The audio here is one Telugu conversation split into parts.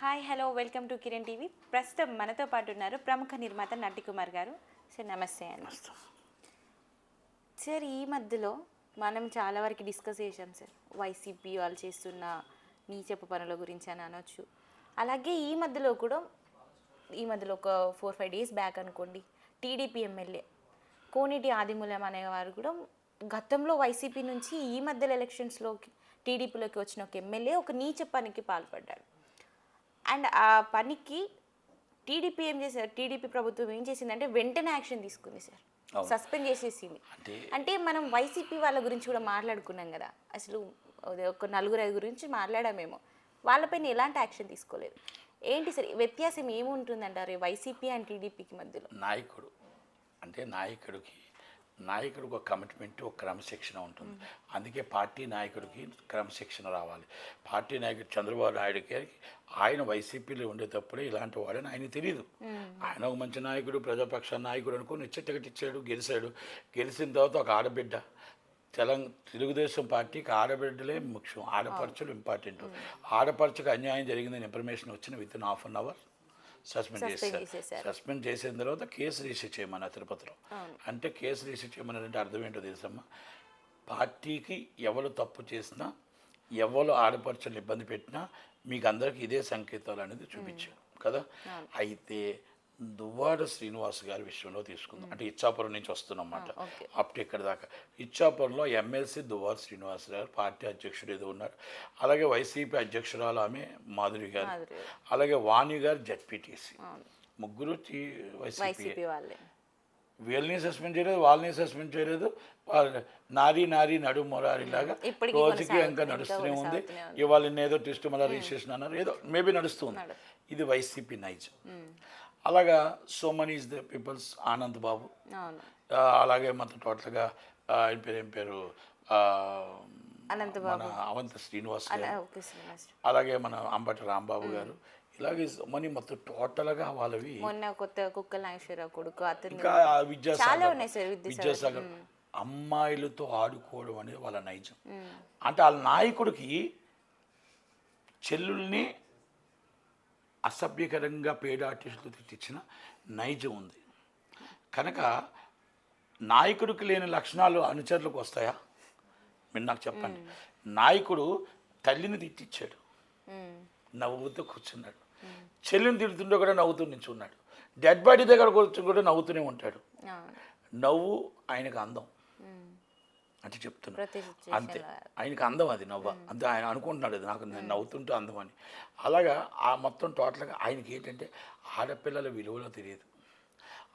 Hi hello welcome to Kiran TV ప్రస్తుతం మనతో పాటు ఉన్నారు ప్రముఖ నిర్మాత నటి కుమార్ గారు. సార్ నమస్తే అండి. సార్ ఈ మధ్యలో మనం చాలా వరకు డిస్కస్ చేసాం సార్ వైసీపీ వాళ్ళు చేస్తున్న నీచపు పనుల గురించి అని అనొచ్చు. అలాగే ఈ మధ్యలో కూడా ఈ మధ్యలో ఒక ఫోర్ ఫైవ్ డేస్ బ్యాక్ అనుకోండి టీడీపీ ఎమ్మెల్యే కోనేటి ఆదిమూలం అనేవారు కూడా గతంలో వైసీపీ నుంచి ఈ మధ్యలో ఎలక్షన్స్లోకి టీడీపీలోకి వచ్చిన ఒక ఎమ్మెల్యే ఒక నీచ పనికి పాల్పడ్డాడు అండ్ ఆ పనికి టీడీపీ ఏం చేశారు? టీడీపీ ప్రభుత్వం ఏం చేసిందంటే వెంటనే యాక్షన్ తీసుకుంది సార్. సస్పెండ్ చేసేసింది. అంటే మనం వైసీపీ వాళ్ళ గురించి కూడా మాట్లాడుకున్నాం కదా. అసలు ఒక నలుగురు ఐదు గురించి మాట్లాడామేమో. వాళ్ళపైన ఎలాంటి యాక్షన్ తీసుకోలేదు. ఏంటి సార్? వ్యత్యాసం ఏముంటుందంటారు వైసీపీ అండ్ టీడీపీకి మధ్యలో? నాయకుడు. అంటే నాయకుడికి నాయకుడికి ఒక కమిట్మెంట్ ఒక క్రమశిక్షణ ఉంటుంది. అందుకే పార్టీ నాయకుడికి క్రమశిక్షణ రావాలి. పార్టీ నాయకుడు చంద్రబాబు నాయుడు గారికి ఆయన వైసీపీలో ఉండేటప్పుడే ఇలాంటి వాడని ఆయన తెలియదు ఆయన ఒక మంచి నాయకుడు ప్రజాపక్ష నాయకుడు అనుకుని ఇచ్చే టికెట్ ఇచ్చాడు గెలిచాడు. గెలిచిన తర్వాత ఒక ఆడబిడ్డ. తెలంగ తెలుగుదేశం పార్టీకి ఆడబిడ్డలే ముఖ్యం ఆడపరచులు ఇంపార్టెంట్ ఆడపరచుకు అన్యాయం జరిగిందని ఇన్ఫర్మేషన్ వచ్చిన within half an hour suspend చేశారు. సస్పెండ్ చేసిన తర్వాత కేసు రిజిస్టర్ చేయమన్నా తిరుపతిలో. అంటే కేసు రిజిస్టర్ చేయమన్నారంటే అర్థం ఏంటో తెలుసమ్మా? పార్టీకి ఎవరు తప్పు చేసినా ఎవరు ఆడపరచలు ఇబ్బంది పెట్టినా మీకు అందరికీ ఇదే సంకేతాలు అనేది చూపించారు. కదా? అయితే దువ్వాడ శ్రీనివాస్ గారి విషయంలో తీసుకుందాం. అంటే ఇచ్చాపురం నుంచి వస్తున్నమాట. అప్ ఇక్కడ దాకా. ఇచ్చాపురంలో ఎమ్మెల్సీ దువ్వాడ శ్రీనివాస్ గారు పార్టీ అధ్యక్షుడు ఏదో ఉన్నారు. అలాగే వైసీపీ అధ్యక్షురాలు ఆమె మాధురి గారు. అలాగే వాణి గారు జడ్పీటీసీ. ముగ్గురు వైసీపీ. వైసీపీ వాళ్ళే. వీళ్ళని సస్పెండ్ చేయలేదు వాళ్ళని సస్పెండ్ చేయలేదు. నారీ నారీ నడు మొరారిలాగా రోజుకి ఇంకా నడుస్తూనే ఉంది. ఇవాళ ఏదో టెస్ట్ మళ్ళీ రిజిస్ట్రేషన్ అన్నారు. ఏదో మేబీ నడుస్తుంది. నడు. ఇది వైసీపీ నైజం. అలాగా so money is the peoples Anand Babu అలాగే మొత్తం టోటల్గా ఆయన పేరు ఏం పేరు? మన అవంత శ్రీనివాస్ అలాగే మన అంబటి రాంబాబు గారు. ఇలాగే మనీ మొత్తం టోటల్గా వాళ్ళవి మొన్న కొత్త కుక్కల నాగేశ్వరరావు కొడుకు ఇంకా విద్యాసాగర్. విద్యాసాగర్. అమ్మాయిలతో ఆడుకోవడం అనేది వాళ్ళ నైజం. అంటే వాళ్ళ నాయకుడికి చెల్లుల్ని అసభ్యకరంగా పేద ఆర్టిస్టులు తెచ్చిన నైజం ఉంది. కనుక నాయకుడికి లేని లక్షణాలు అనుచరులకు వస్తాయా? మీరు నాకు చెప్పండి. నాయకుడు తల్లిని తిట్టించాడు ఉమ్. నవ్వుతూ కూర్చున్నాడు. చెల్లిని తిడుతుంటే కూడా నవ్వుతూ నించున్నాడు. డెడ్ బాడీ దగ్గర కూర్చుని కూడా నవ్వుతూనే ఉంటాడు. నవ్వు ఆయనకు అందం. అంటే చెప్తున్నా. అంతే. ఆయనకు అందం అది నవ్వ. అంతే ఆయన అనుకుంటున్నాడు అది నాకు నేను నవ్వుతుంటే అందం అని. అలాగా ఆ మొత్తం టోటల్గా ఆయనకి ఏంటంటే ఆడపిల్లల విలువలో తెలియదు.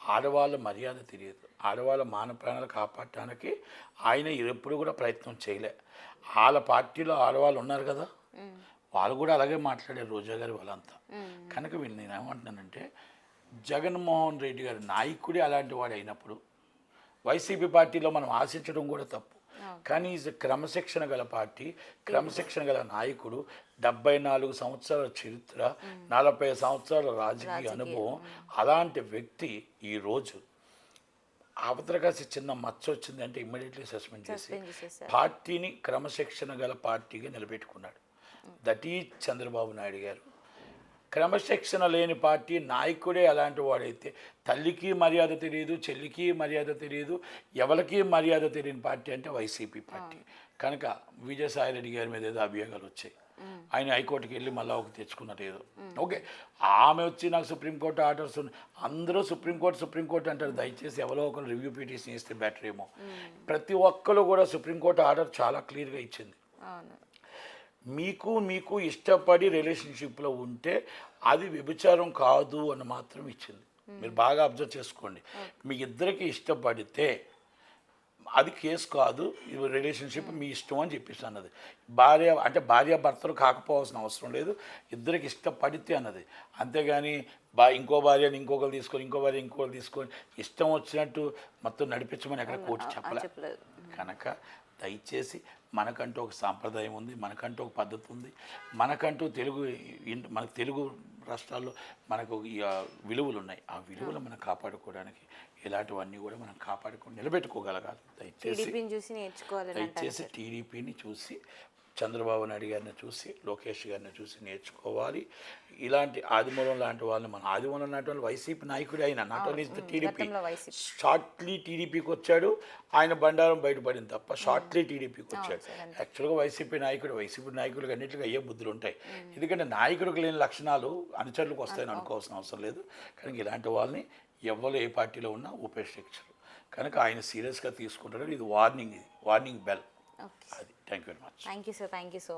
ఆడవాళ్ళ మర్యాద తెలియదు. ఆడవాళ్ళ మాన ప్రాణాలు కాపాడటానికి ఆయన ఎప్పుడు కూడా ప్రయత్నం చేయలే. వాళ్ళ పార్టీలో ఆడవాళ్ళు ఉన్నారు కదా. వాళ్ళు కూడా అలాగే మాట్లాడారు రోజా గారు వాళ్ళంతా. కనుక వీళ్ళు నేను ఏమంటున్నానంటే జగన్మోహన్ రెడ్డి గారి నాయకుడే అలాంటి వాడు అయినప్పుడు వైసీపీ పార్టీలో మనం ఆశించడం కూడా తప్పు. కానీ ఈజ్ క్రమశిక్షణ గల పార్టీ క్రమశిక్షణ గల నాయకుడు డెబ్బై నాలుగు సంవత్సరాల చరిత్ర నలభై సంవత్సరాల రాజకీయ అనుభవం అలాంటి వ్యక్తి ఈరోజు అవతరకాసి చిన్న మచ్చ వచ్చింది అంటే ఇమ్మీడియట్లీ సస్పెండ్ చేసి పార్టీని క్రమశిక్షణ గల పార్టీగా నిలబెట్టుకున్నాడు. దట్ ఈ చంద్రబాబు నాయుడు గారు. క్రమశిక్షణ లేని పార్టీ నాయకుడే అలాంటి వాడైతే తల్లికి మర్యాద తెలియదు చెల్లికి మర్యాద తెలియదు ఎవరికి మర్యాద తెలియని పార్టీ అంటే వైసీపీ పార్టీ. కనుక విజయసాయి రెడ్డి గారి మీద ఏదో అభియోగాలు వచ్చాయి. ఆయన హైకోర్టుకి వెళ్ళి మళ్ళీ ఒక తెచ్చుకున్నారు ఏదో. ఓకే. ఆమె వచ్చి నాకు సుప్రీంకోర్టు ఆర్డర్స్ ఉన్నాయి అందరూ సుప్రీంకోర్టు సుప్రీంకోర్టు అంటారు. దయచేసి ఎవరో ఒకరు రివ్యూ పిటిషన్ ఇస్తే బెటర్ ఏమో ప్రతి ఒక్కరు కూడా సుప్రీంకోర్టు ఆర్డర్ చాలా క్లియర్గా ఇచ్చింది. మీకు మీకు ఇష్టపడి రిలేషన్షిప్లో ఉంటే అది వ్యభిచారం కాదు అని మాత్రం ఇచ్చింది. మీరు బాగా అబ్జర్వ్ చేసుకోండి. మీ ఇద్దరికి ఇష్టపడితే అది కేసు కాదు ఇది రిలేషన్షిప్ మీ ఇష్టం అని చెప్పేసి అన్నది. భార్య అంటే భార్య భర్తలు కాకపోవాల్సిన అవసరం లేదు ఇద్దరికి ఇష్టపడితే అన్నది. అంతేగాని బా ఇంకో భార్యని ఇంకొకరు తీసుకొని ఇంకో భార్య ఇంకొకరు తీసుకొని ఇష్టం వచ్చినట్టు మొత్తం నడిపించమని ఎక్కడ కోర్టు చెప్పలే. చెప్పలేదు. కనుక దయచేసి మనకంటూ ఒక సాంప్రదాయం ఉంది మనకంటూ ఒక పద్ధతి ఉంది మనకంటూ తెలుగు మన తెలుగు రాష్ట్రాల్లో మనకు విలువలు ఉన్నాయి ఆ విలువలు మనం కాపాడుకోవడానికి ఇలాంటివన్నీ కూడా మనం కాపాడుకొని నిలబెట్టుకోగలగాలి. దయచేసి దయచేసి టీడీపీని చూసి చంద్రబాబు నాయుడు గారిని చూసి లోకేష్ గారిని చూసి నేర్చుకోవాలి. ఇలాంటి ఆదిమూలం లాంటి వాళ్ళని మన ఆదిమూలం లాంటి వాళ్ళు వైసీపీ నాయకుడే ఆయన నాట్ ఓన్లీ టీడీపీ. షార్ట్లీ టీడీపీకి వచ్చాడు. ఆయన బండారం బయటపడింది తప్ప షార్ట్లీ టీడీపీకి వచ్చాడు. యాక్చువల్గా వైసీపీ నాయకుడు వైసీపీ నాయకుడికి అన్నింటికి అయ్యే బుద్ధులు ఉంటాయి. ఎందుకంటే నాయకుడికి లేని లక్షణాలు అనుచరులకు వస్తాయని అనుకోవాల్సిన అవసరం లేదు. కానీ ఇలాంటి వాళ్ళని ఎవరు ఏ పార్టీలో ఉన్నా ఉపేక్షించరు. కనుక ఆయన సీరియస్గా తీసుకుంటారు ఇది వార్నింగ్ ఇది వార్నింగ్ బెల్. అది. thank you very much thank you sir thank you so